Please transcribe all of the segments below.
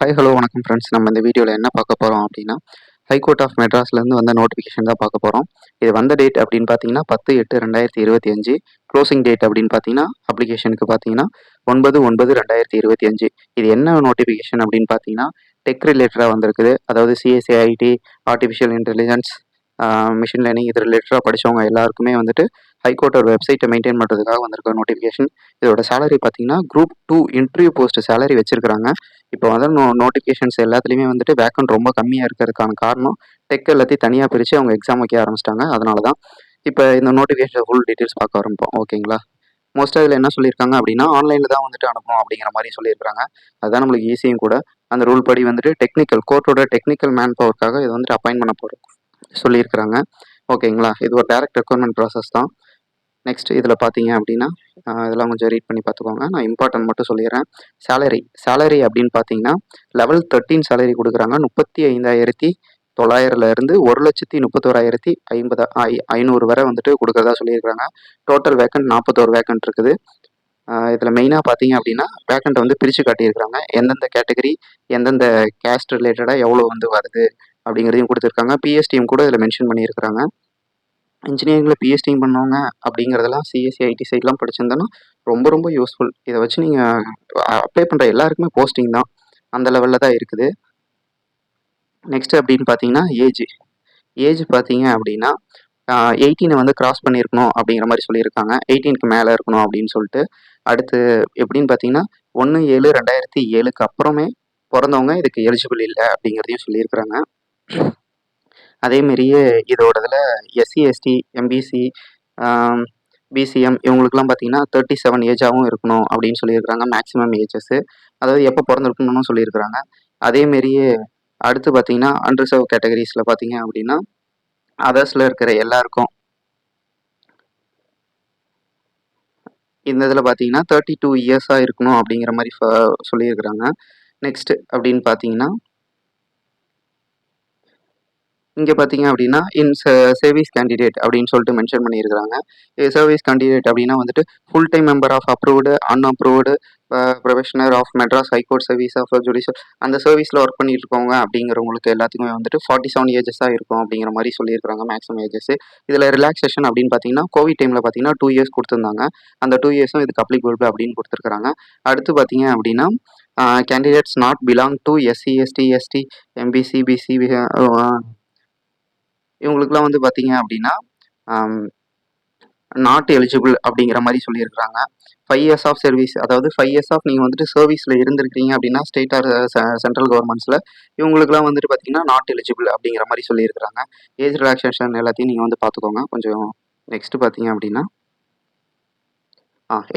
High hello வணக்கம் friends நம்ம இந்த வீடியோவில் என்ன பார்க்க போகிறோம் அப்படின்னா ஹைகோர்ட் ஆஃப் மெட்ராஸ்லேருந்து வந்த நோட்டிஃபிகேஷன் தான் பார்க்க போகிறோம் இது வந்த டேட் அப்படின்னு பார்த்தீங்கன்னா பத்து எட்டு ரெண்டாயிரத்தி இருபத்தி அஞ்சு. க்ளோசிங் டேட் அப்படின்னு பார்த்தீங்கன்னா அப்ளிகேஷனுக்கு பார்த்தீங்கன்னா ஒன்பது ஒன்பது ரெண்டாயிரத்தி இருபத்தி அஞ்சு. இது என்ன நோட்டிஃபிகேஷன் அப்படின்னு பார்த்தீங்கன்னா டெக் ரிலேட்டடாக வந்திருக்குது. அதாவது CSAIT artificial intelligence machine learning இது ரிலேட்டடாக படித்தவங்க எல்லாருக்குமே வந்துட்டு ஹைகோர்ட்டோட வெப்சைட்டை மெயின்டைன் பண்ணுறதுக்காக வந்திருக்க நோட்டிஃபிகேஷன் இதோட சேலரி பார்த்தீங்கன்னா group two interview post salary வச்சிருக்காங்க இப்போ வந்து நோ நோட்டிஃபிகேஷன்ஸ் எல்லாத்துலேயுமே வந்துட்டு வேக்கன் ரொம்ப கம்மியாக இருக்கிறதுக்கான காரணம் டெக் எல்லாத்தையும் தனியாக பிரித்து அவங்க எக்ஸாம் வைக்க ஆரம்பிச்சிட்டாங்க. அதனால தான் இப்போ இந்த நோட்டிஃபிகேஷன் ஃபுல் டீட்டெயில்ஸ் பார்க்க ஆரம்பிப்போம். ஓகேங்களா மோஸ்ட்டாக இதில் என்ன சொல்லியிருக்காங்க அப்படின்னா ஆன்லைனில் தான் வந்துட்டு அனுப்பணும் அப்படிங்கிற மாதிரி சொல்லியிருக்காங்க அதுதான் நம்மளுக்கு ஈஸியும் கூட. அந்த ரூல் படி வந்துட்டு டெக்னிக்கல் கோர்ட்டோட டெக்னிக்கல் மேன் பவருக்காக இது வந்துட்டு அப்பாயின் பண்ண போகிறோம் சொல்லியிருக்கிறாங்க. ஓகேங்களா இது ஒரு டேரக்ட் ரெக்வயர்மெண்ட் ப்ராசஸ் தான். நெக்ஸ்ட் இதில் பார்த்தீங்க அப்படின்னா இதெல்லாம் கொஞ்சம் ரீட் பண்ணி பார்த்துக்கோங்க நான் இம்பார்ட்டன்ட் மட்டும் சொல்லிடுறேன். சேலரி சேலரி அப்படின்னு பார்த்தீங்கன்னா லெவல் தேர்ட்டின் சேலரி கொடுக்குறாங்க. முப்பத்தி ஐந்தாயிரத்தி தொள்ளாயிரம்லேருந்து ஒரு லட்சத்தி முப்பத்தோராயிரத்தி ஐம்பது ஐ ஐநூறு வரை வந்துட்டு கொடுக்குறதா சொல்லியிருக்காங்க. டோட்டல் வேக்கண்ட் நாற்பத்தோரு வேக்கண்ட் இருக்குது. இதில் மெயினாக பார்த்தீங்க அப்படின்னா வேக்கண்ட்டை வந்து பிரித்து காட்டியிருக்கிறாங்க. எந்தெந்த கேட்டகரி எந்தெந்த கேஸ்ட் ரிலேட்டடாக எவ்வளோ வந்து வருது அப்படிங்கிறதையும் கொடுத்துருக்காங்க. பிஎஸ்டியும் கூட இதில் மென்ஷன் பண்ணியிருக்கிறாங்க. இன்ஜினியரிங்கில் பிஎஸ்டியும் பண்ணவங்க அப்படிங்கிறதெல்லாம் சிஎஸ்சி ஐடி சைட்லாம் படிச்சிருந்தோன்னா ரொம்ப ரொம்ப யூஸ்ஃபுல் இதை வச்சு நீங்கள் அப்ளை பண்ணுற எல்லாருக்குமே போஸ்டிங் தான். அந்த லெவலில் தான் இருக்குது. நெக்ஸ்ட் அப்படின்னு பார்த்தீங்கன்னா ஏஜ் ஏஜ் பார்த்தீங்க அப்படின்னா எயிட்டீனை வந்து கிராஸ் பண்ணியிருக்கணும் அப்படிங்கிற மாதிரி சொல்லியிருக்காங்க. எயிட்டீனுக்கு மேலே இருக்கணும் அப்படின்னு சொல்லிட்டு. அடுத்து எப்படின்னு பார்த்தீங்கன்னா ஒன்று ஏழு ரெண்டாயிரத்தி ஏழுக்கு அப்புறமே பிறந்தவங்க இதுக்கு எலிஜிபிள் இல்லை அப்படிங்கிறதையும் சொல்லியிருக்கிறாங்க. அதே மாதிரியே இதோடதுல எஸ்சி எஸ்டி எம்பிசி பிசிஎம் இவங்களுக்குலாம் பார்த்தீங்கன்னா தேர்ட்டி செவன் ஏஜாகவும் இருக்கணும் அப்படின்னு சொல்லியிருக்கிறாங்க மேக்ஸிமம் ஏஜஸ்ஸு அதாவது எப்போ பிறந்திருக்கணும்னு சொல்லியிருக்கிறாங்க. அதேமாரியே அடுத்து பார்த்தீங்கன்னா அன்ரிசர்வ் கேட்டகரிஸில் பார்த்தீங்க அப்படின்னா அதர்ஸில் இருக்கிற எல்லாருக்கும். இந்த இதில் பார்த்தீங்கன்னா தேர்ட்டி டூ இயர்ஸாக இருக்கணும் அப்படிங்கிற மாதிரி ஃப- சொல்லியிருக்கிறாங்க. நெக்ஸ்ட் அப்படின்னு பார்த்தீங்கன்னா இங்கே பார்த்தீங்க அப்படின்னா இன் சர்வீஸ் கேண்டிடேட் அப்படின்னு சொல்லிட்டு மென்ஷன் பண்ணியிருக்கிறாங்க. சர்வீஸ் கேண்டிடேட் அப்படின்னா வந்துட்டு full time member of approved unapproved practitioner of Madras high court service of judicial அந்த சர்வீஸில் ஒர்க் பண்ணிட்டு இருக்கவங்க அப்படிங்கிறவங்களுக்கு எல்லாத்துக்குமே வந்துட்டு ஃபார்ட்டி செவன் ஏஜஸாக இருக்கும் அப்படிங்கிற மாதிரி சொல்லியிருக்காங்க மேக்ஸிமம் ஏஜஸ் இதில் ரிலாக்ஸேஷன் அப்படின்னு பார்த்தீங்கன்னா கோவிட் டைமில் பார்த்தீங்கன்னா டூ இயர்ஸ் கொடுத்துருந்தாங்க. அந்த டூ இயர்ஸும் இதுக்கு அப்ளிகபிள் அப்படின்னு கொடுத்துருக்காங்க அடுத்து பார்த்தீங்க அப்படின்னா candidates not belong to SC ST ST MBC BC இவங்களுக்குலாம் வந்து பார்த்தீங்க அப்படின்னா நாட் எலிஜிபிள் அப்படிங்கிற மாதிரி சொல்லியிருக்கிறாங்க. ஃபைவ் இயர்ஸ் ஆஃப் சர்வீஸ் அதாவது ஃபைவ் இயர்ஸ் ஆஃப் நீங்கள் வந்துட்டு சர்வீஸில் இருந்திருக்கிறீங்க அப்படின்னா ஸ்டேட் ஆர் சென்ட்ரல் கவர்மெண்ட்ஸில் இவங்களுக்குலாம் வந்துட்டு பார்த்தீங்கன்னா நாட் எலிஜிபிள் அப்படிங்கிற மாதிரி சொல்லியிருக்கிறாங்க. ஏஜ் ரிலாக்ஸேஷன் எல்லாத்தையும் நீங்கள் வந்து பார்த்துக்கோங்க கொஞ்சம் நெக்ஸ்ட் பார்த்தீங்க அப்படின்னா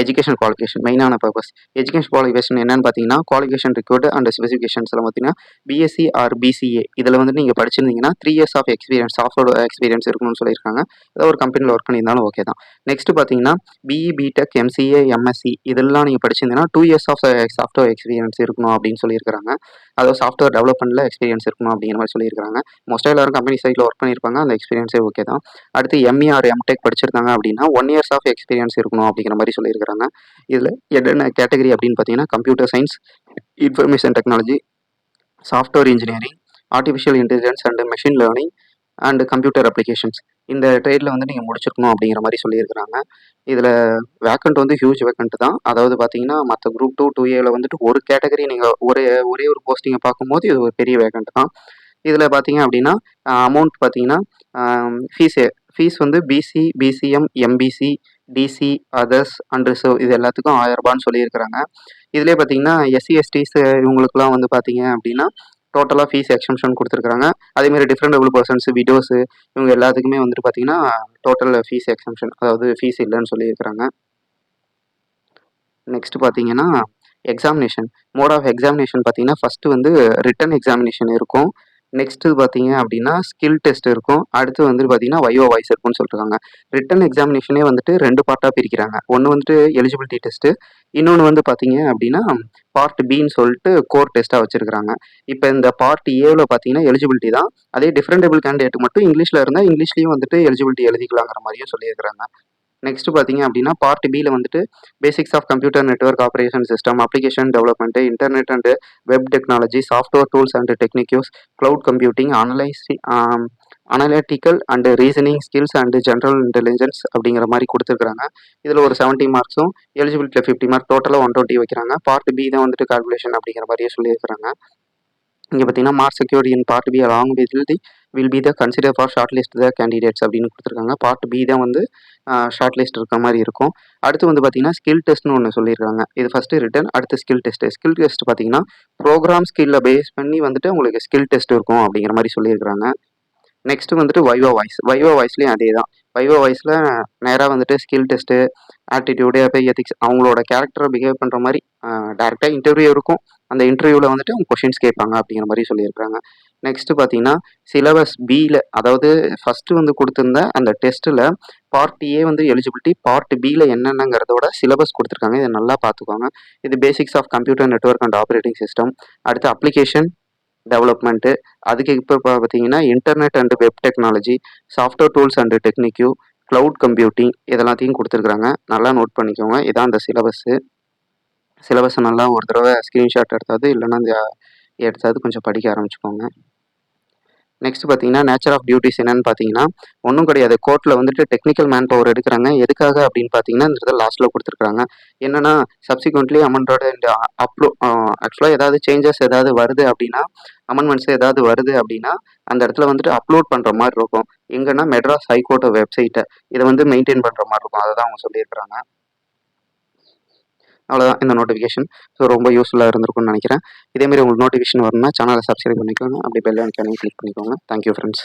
எஜுகேஷன் குவாலிஃபிகேஷன் மெயினான பர்பஸ் எஜுகேஷன் குவாலிஃபிகேஷன் என்னன்னு பார்த்தீங்கன்னா குவாலிஃபிகேஷன் ரிக்வர்டு அண்ட் ஸ்பெசிஃபிகேஷன்ஸில் பார்த்தீங்கன்னா பிஎஸ்சி ஆர் பிசிஏ இதில் வந்து நீங்கள் படிச்சிருந்தீங்கன்னா three years of experience software experience இருக்கணும்னு சொல்லியிருக்காங்க. ஏதோ ஒரு கம்பெனியில் ஒர்க் பண்ணியிருந்தாலும் ஓகே தான். நெக்ஸ்ட் பார்த்தீங்கன்னா பிஇ பிடெக் எம்சிஏ எம்எஸ்சி இதெல்லாம் நீங்கள் படிச்சிருந்தீங்கன்னா two years of software experience இருக்கணும் அப்படின்னு சொல்லியிருக்காங்க அதாவது சாஃப்ட்வேர் டெவலப்மெண்ட்டில் எக்ஸ்பீரியன்ஸ் இருக்கணும் அப்படிங்கிற மாதிரி சொல்லியிருக்காங்க மோஸ்ட்டாக எல்லாரும் கம்பெனி சைட்டில் ஒர்க் பண்ணியிருப்பாங்க. அந்த எக்ஸ்பீரியன்ஸே ஓகே தான். அடுத்து எம்இ ஆர் எம்டெக் படிச்சிருந்தாங்க அப்படின்னா ஒன் இயர்ஸ் ஆஃப் எக்ஸ்பீரியன்ஸ் இருக்கணும் அப்படிங்கிற மாதிரி சொல்லியிருக்கிறாங்க. இதில் என்னென்ன கேட்டகரி அப்படின்னு பார்த்தீங்கன்னா computer science information technology software engineering artificial intelligence and machine learning and computer applications இந்த ட்ரேடில் வந்து நீங்கள் முடிச்சிருக்கணும் அப்படிங்கிற மாதிரி சொல்லியிருக்கிறாங்க. இதில் வேக்கண்ட் வந்து ஹியூஜ் வேக்கண்ட் தான். அதாவது பார்த்தீங்கன்னா மற்ற குரூப் டூ டூ ஏவில் வந்துட்டு ஒரு கேட்டகரி நீங்கள் ஒரே ஒரே ஒரு போஸ்டிங்கை பார்க்கும்போது இது ஒரு பெரிய வேக்கண்ட் தான். இதில் பார்த்தீங்க அப்படின்னா அமௌண்ட் பார்த்தீங்கன்னா ஃபீஸ் ஃபீஸ் வந்து BC BCM MBC DC others and reserve இது எல்லாத்துக்கும் ஆயிரம் ரூபான்னு சொல்லியிருக்கிறாங்க. இதுலேயே பார்த்தீங்கன்னா எஸ்சி எஸ்டிஸ் இவங்களுக்குலாம் வந்து பார்த்தீங்க அப்படின்னா டோட்டலாக ஃபீஸ் எக்ஸம்ஷன் கொடுத்துருக்காங்க அதேமாதிரி டிஃப்ரெண்ட் டபுள் பர்சன்ஸ் விடோஸு இவங்க எல்லாத்துக்குமே வந்துட்டு பார்த்தீங்கன்னா டோட்டல் ஃபீஸ் எக்ஸம்ஷன் அதாவது ஃபீஸ் இல்லைன்னு சொல்லியிருக்கிறாங்க. நெக்ஸ்ட் பார்த்தீங்கன்னா எக்ஸாமினேஷன் மோட் ஆஃப் எக்ஸாமினேஷன் பார்த்தீங்கன்னா ஃபஸ்ட்டு வந்து ரிட்டன் எக்ஸாமினேஷன் இருக்கும். நெக்ஸ்ட்டு பார்த்தீங்க அப்படின்னா ஸ்கில் டெஸ்ட் இருக்கும். அடுத்து வந்து பார்த்தீங்கன்னா வயோ வாய்ஸ் இருக்கும்னு சொல்லிருக்காங்க. ரிட்டன் எக்ஸாமினேஷனே வந்துட்டு ரெண்டு பார்ட்டாக பிரிக்கிறாங்க. ஒன்று வந்துட்டு எலிஜிபிலிட்டி டெஸ்ட்டு இன்னொன்று வந்து பார்த்தீங்க அப்படின்னா பார்ட் பின்னு சொல்லிட்டு கோர் டெஸ்ட்டாக வச்சுருக்காங்க இப்போ இந்த பார்ட் ஏவில் பார்த்தீங்கன்னா எலிஜிபிலிட்டி தான். அதே டிஃப்ரெண்டபிள் கேண்டிடேட் மட்டும் இங்கிலீஷில் இருந்தால் இங்கிலீஷ்லேயும் வந்துட்டு எலிஜிபிலிட்டி எழுதிக்கலாங்கிற மாதிரியும் சொல்லியிருக்கிறாங்க. நெக்ஸ்ட் பார்த்தீங்க அப்படின்னா பார்ட் பியில் வந்துட்டு basics of computer network operation system application development internet and web technology software tools and techniques cloud computing analyse analytical and reasoning skills and general intelligence அப்படிங்கிற மாதிரி கொடுத்துருக்காங்க இதில் ஒரு செவன்ட்டி மார்க்ஸும் எலிஜிபிலிட்டியில் ஃபிஃப்டி மார்க் டோட்டலாக ஒன் டுவெண்ட்டி வைக்கிறாங்க. Part B தான் வந்துட்டு கால்குலேஷன் அப்படிங்கிற மாதிரியே சொல்லியிருக்கிறாங்க. இங்கே பார்த்தீங்கன்னா mark secured in part B along with the will be the consider for short list the candidates அப்படின்னு கொடுத்துருக்காங்க. பார்ட் பி தான் வந்து ஷார்ட் லிஸ்ட் இருக்க மாதிரி இருக்கும். அடுத்து வந்து பார்த்தீங்கன்னா ஸ்கில் டெஸ்ட்னு ஒன்று சொல்லியிருக்காங்க. இது ஃபஸ்ட்டு ரிட்டன் அடுத்து ஸ்கில் டெஸ்ட் ஸ்கில் டெஸ்ட் பார்த்தீங்கன்னா ப்ரோக்ராம் ஸ்கில்ல பேஸ் பண்ணி வந்துட்டு உங்களுக்கு ஸ்கில் டெஸ்ட் இருக்கும் அப்படிங்கிற மாதிரி சொல்லியிருக்காங்க நெக்ஸ்ட் வந்துட்டு வைவோ வாய்ஸ் வைவோ வாய்ஸ்லேயும் அதே தான். வைவோ வாய்ஸில் நேராக வந்துட்டு ஸ்கில் டெஸ்ட்டு ஆட்டிடியூடு அப்போ எத்திக்ஸ் அவங்களோட கேரக்டரை பிஹேவ் பண்ணுற மாதிரி டேரெக்டாக இன்டர்வியூ இருக்கும். அந்த இன்டர்வியூவில் வந்துட்டு அவங்க கொஷின்ஸ் கேட்பாங்க அப்படிங்கிற மாதிரி சொல்லியிருக்காங்க நெக்ஸ்ட்டு பார்த்தீங்கன்னா சிலபஸ் பியில் அதாவது ஃபஸ்ட்டு வந்து கொடுத்துருந்த அந்த டெஸ்ட்டில் பார்ட் ஏ வந்து எலிஜிபிலிட்டி பார்ட் பியில் என்னென்னங்கிறதோட சிலபஸ் கொடுத்துருக்காங்க. இதை நல்லா பார்த்துக்கோங்க. இது basics of computer network and operating system அடுத்து அப்ளிகேஷன் டெவலப்மெண்ட்டு அதுக்கு இப்போ பார்த்தீங்கன்னா internet and web technology software tools and technique cloud computing இதெல்லாத்தையும் கொடுத்துருக்குறாங்க. நல்லா நோட் பண்ணிக்கோங்க. இதான் அந்த சிலபஸ்ஸு சிலபஸை நல்லா ஒரு தடவை ஸ்க்ரீன்ஷாட் எடுத்தாவது இல்லைன்னா இந்த எடுத்தாவது கொஞ்சம் படிக்க ஆரம்பிச்சுக்கோங்க. நெக்ஸ்ட் பார்த்தீங்கன்னா நேச்சர் ஆஃப் டியூட்டிஸ் என்னன்னு பார்த்தீங்கன்னா ஒன்றும் கிடையாது. கோர்ட்டில் வந்துட்டு டெக்னிக்கல் மேன் பவர் எடுக்கிறாங்க. எதுக்காக அப்படின்னு பார்த்தீங்கன்னா இந்த இடத்துல லாஸ்ட்டில் கொடுத்துருக்காங்க என்னன்னா சப்சிக்வெண்ட்லி அமெண்டோட இந்த அப்லோ ஆக்சுவலாக ஏதாவது சேஞ்சஸ் ஏதாவது வருது அப்படின்னா அமெண்ட்மெண்ட்ஸ் ஏதாவது வருது அப்படின்னா அந்த இடத்துல வந்துட்டு அப்லோட் பண்ணுற மாதிரி இருக்கும். எங்கன்னா மெட்ராஸ் ஹைகோர்ட் வெப்சைட்டை இதை வந்து மெயின்டைன் பண்ணுற மாதிரி இருக்கும். அதை தான் அவங்க சொல்லியிருக்கிறாங்க. அவ்வளோதான் இந்த நோட்டிஃபிகேஷன் ஸோ ரொம்ப யூஸ்ஃபுல்லாக இருந்திருக்கும்னு நினைக்கிறேன். இதேமாரி உங்களுக்கு நோட்டிஃபிகேஷன் வரணும்னா சேனலை சப்ஸ்கிரைப் பண்ணிக்கோங்க. அப்படி பெல் ஐக்கானையும் கிளிக் பண்ணிக்கோங்க. Thank you friends